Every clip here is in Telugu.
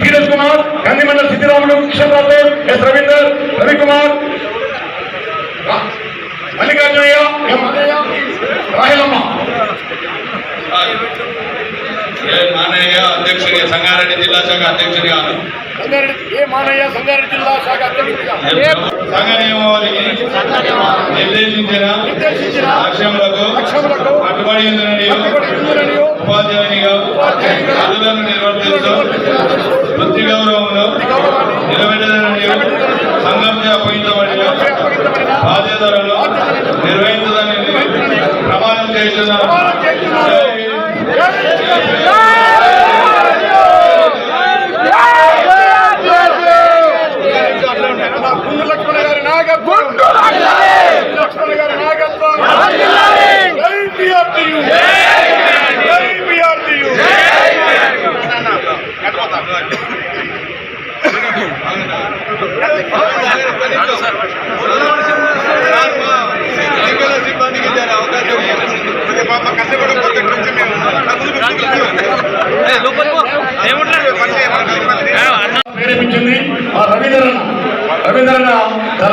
ధీరజ్ కుమార్ గాంధీమండల సిద్ధిరాములు కిషన్ రాథోడ్ ఎస్ రవీందర్ రవికుమార్ మల్లికార్జునయ్య రాహిలమ్మ ఏ మానయ్య అధ్యక్షుడిగా సంగారెడ్డి జిల్లా శాఖ అధ్యక్షుడిగా సంగారెడ్డి ఏ మానయ్య సంగారెడ్డి జిల్లా శాఖ అధ్యక్షుడిగా? సంఘ నియమావళికి నిర్దేశించిన నిర్దేశించిన లక్ష్యములకు లక్ష్యములకు కట్టుబడి ఉందని ఉపాధ్యాయునిగా విధులను నిర్వర్తిస్తూ వృత్తి గౌరవంలో నిలబెట్టదని సంఘంచే అప్పగించబడిన బాధ్యతలను నిర్వహించదని ప్రమాణం చేస్తున్నారు ప్రమాణం చేస్తున్నారు. మన గుండు లక్ష్మణ గారి నాయకత్వం లక్ష్మణ గారి నాయకత్వం జై PRTU. జై PRTU. ప్రేరేపించింది ఆ రవీంద్రన్న రవీంద్రన్న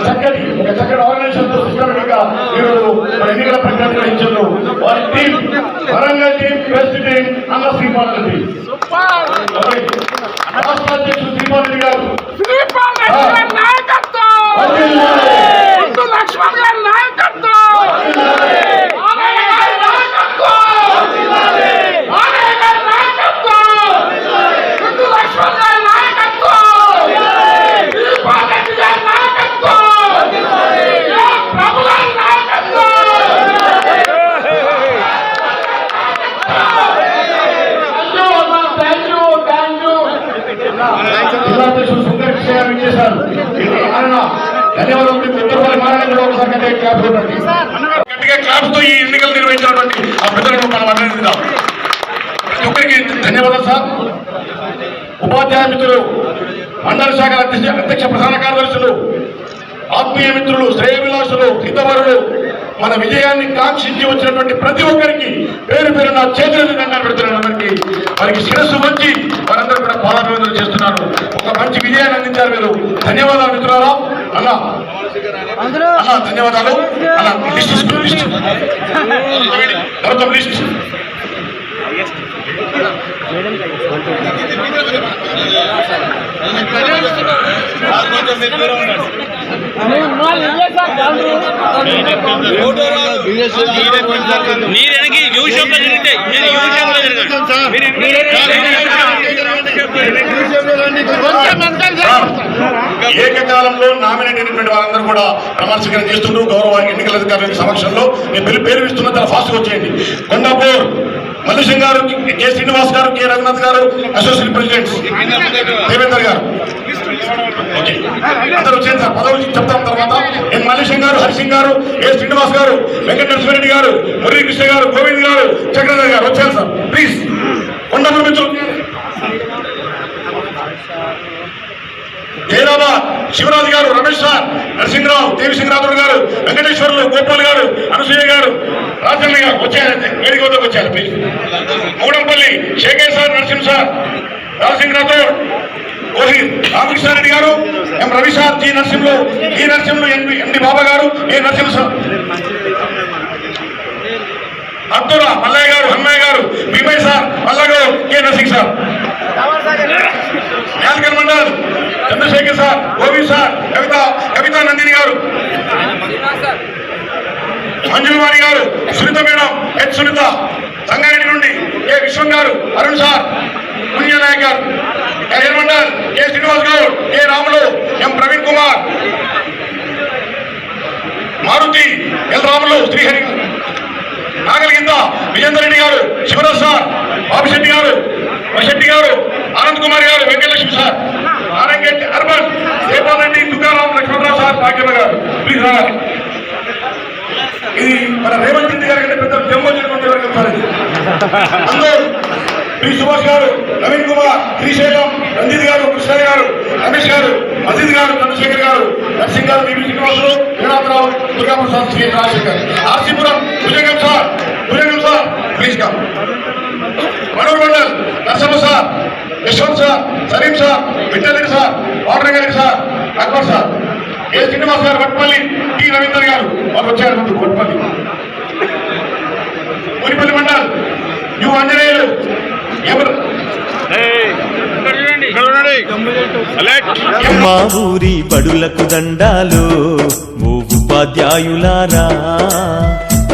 చక్కటి ఒక చక్కటి ఆర్గనైజేషన్తో సిస్టమేటిక్గా ఈరోజు ఎన్నికల ప్రక్రియ నిర్వహించారు వారి team Warangal team best team అన్న శ్రీపాల్ రెడ్డి. రాష్ట్ర అధ్యక్షుడు శ్రీపాల్ రెడ్డి గారు ధన్యవాదాలు మీకు మారాయణ ఒకసారి గట్టిగా క్లాప్స్ గట్టిగా క్లాప్స్తో ఈ ఎన్నికలు నిర్వహించినటువంటి ఆ పెద్దలను మనం అభినందిద్దాం. ప్రతి ఒక్కరికి ధన్యవాదాలు సార్. ఉపాధ్యాయ మిత్రులు మండల శాఖ అధ్యక్ష ప్రధాన కార్యదర్శులు ఆత్మీయ మిత్రులు శ్రేయవిలాసులు హితవరులు మన విజయాన్ని కాంక్షించి వచ్చినటువంటి ప్రతి ఒక్కరికి పేరు పేరు నా చేతుల దండాలు పెడుతున్నాను అందరికీ. వారికి శిరస్సు మంచి వారందరూ కూడా పాదాభివందనం చేస్తున్నారు. ఒక మంచి విజయాన్ని అందించారు మీరు. ధన్యవాదాలు మిత్రులారా. అన్న. అన్న ధన్యవాదాలు. List list. తర్వాత లిస్ట్. మీరు వెనక్కి యూ షాప్లో తిరిగితే మీరు యూ షాప్లో ఏకకాలంలో నామినేట్ అయినటువంటి వారందరూ కూడా ప్రమాణ స్వీకారం చేస్తుండ్రు గౌరవ ఎన్నికల అధికారుల సమక్షంలో నేను పెళ్ళి పేరు ఇస్తున్నా చాలా ఫాస్ట్గా వచ్చేయండి. కొండాపూర్ మల్లేశం గారు కె శ్రీనివాస్ గారు కె రఘునాథ్ గారు అసోసియేట్ ప్రెసిడెంట్స్ దేవేందర్ గారు. అందరూ వచ్చేయండి సార్. పదవులు చెప్తాం తర్వాత. ఎన్ మల్లేశం గారు హరిసింగ్ గారు ఏ శ్రీనివాస్ గారు వెంకట నరసింహారెడ్డి గారు మురళీ కృష్ణ గారు గోవింద్ గారు చక్రధర్ గారు వచ్చారు సార్. ప్లీజ్ కొండ మిత్రులు. జయరాబాద్ శివరాజు గారు రమేష్ సార్ నరసింహరావు దేవిసింగ్ రాథోడ్ గారు వెంకటేశ్వర్లు గోపాల్ గారు అనసూయ గారు రాజన్న గారు వచ్చారు వేదిక వద్దకు వచ్చారు please Mudampalli Shekhar sir Narasimha sir Rajasingh Rathod ఓహి Ramakrishnareddy గారు M Ravi sir G Narasimhulu ఈ నరసింహులు ఎండి ఎండి బాబా గారు ఏ నరసింహ సార్ అబ్దుల్లా మల్లయ్య గారు హన్మయ్య గారు Bheemaiah sir మల్లగారు K Narasimh sir. Yadagiri mandal Chandrashekar sir Govind sir Kavitha Kavitha Nandini గారు. మంజులవాణి గారు సునీత మేడం హెచ్ సునీత సంగారెడ్డి నుండి ఏ విశ్వం గారు అరుణ్ సార్ పుణ్యనాయక్ గారు. రెడ్డి శివరాజ్ సార్ బాబుశెట్టి గారు వశెట్టి గారు ఆనంద్ కుమార్ గారు వెంకటలక్ష్మి సార్ ఆరంగెట్టి అర్బన్ దేవాలండి తుకారాం లక్ష్మణరావు సార్ భాగ్యమ్మ గారు. ప్లీజ్ రావాలి ఇది మన రేవంత్ రెడ్డి గారి కంటే పెద్ద జమ్మూ వర్గం సార్ ఇది? అందరూ. పి సుభాష్ గారు నవీన్ కుమార్ శ్రీశైలం రంజిత్ గారు కృష్ణయ్య గారు రమేష్ గారు మజీద్ గారు చంద్రశేఖర్ గారు నర్సింగ్ గారు BB Srinivasulu Veeraparao Durgaprasad Shri Rajasekhar RC Puram విజయగం sir please come Manohar Mandal Narasimha sir Yashwant sir Salim sir Vithal sir water గారి sir Akbar sir A Srinivas గారు కొట్టపల్లి టి. రవీందర్ గారు? వాళ్ళు వచ్చారు ముందు కొట్టపల్లి మునిపల్లి మండల్ యు ఆంజనేయులు. ఎవరు? మా ఊరి బడులకు దండాలు ఉపాధ్యాయులారా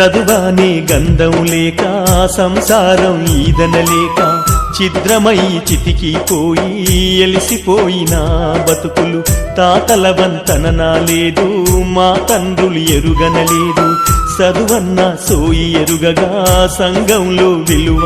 చదువానే గంధం లేక సంసారం ఈదనలేక చితికి చితికిపోయి ఎలిసిపోయిన బతుకులు తాతల వంతనన లేదు మా తండ్రులు ఎరుగనలేదు చదువన్న సోయి ఎరుగగా సంఘంలో విలువ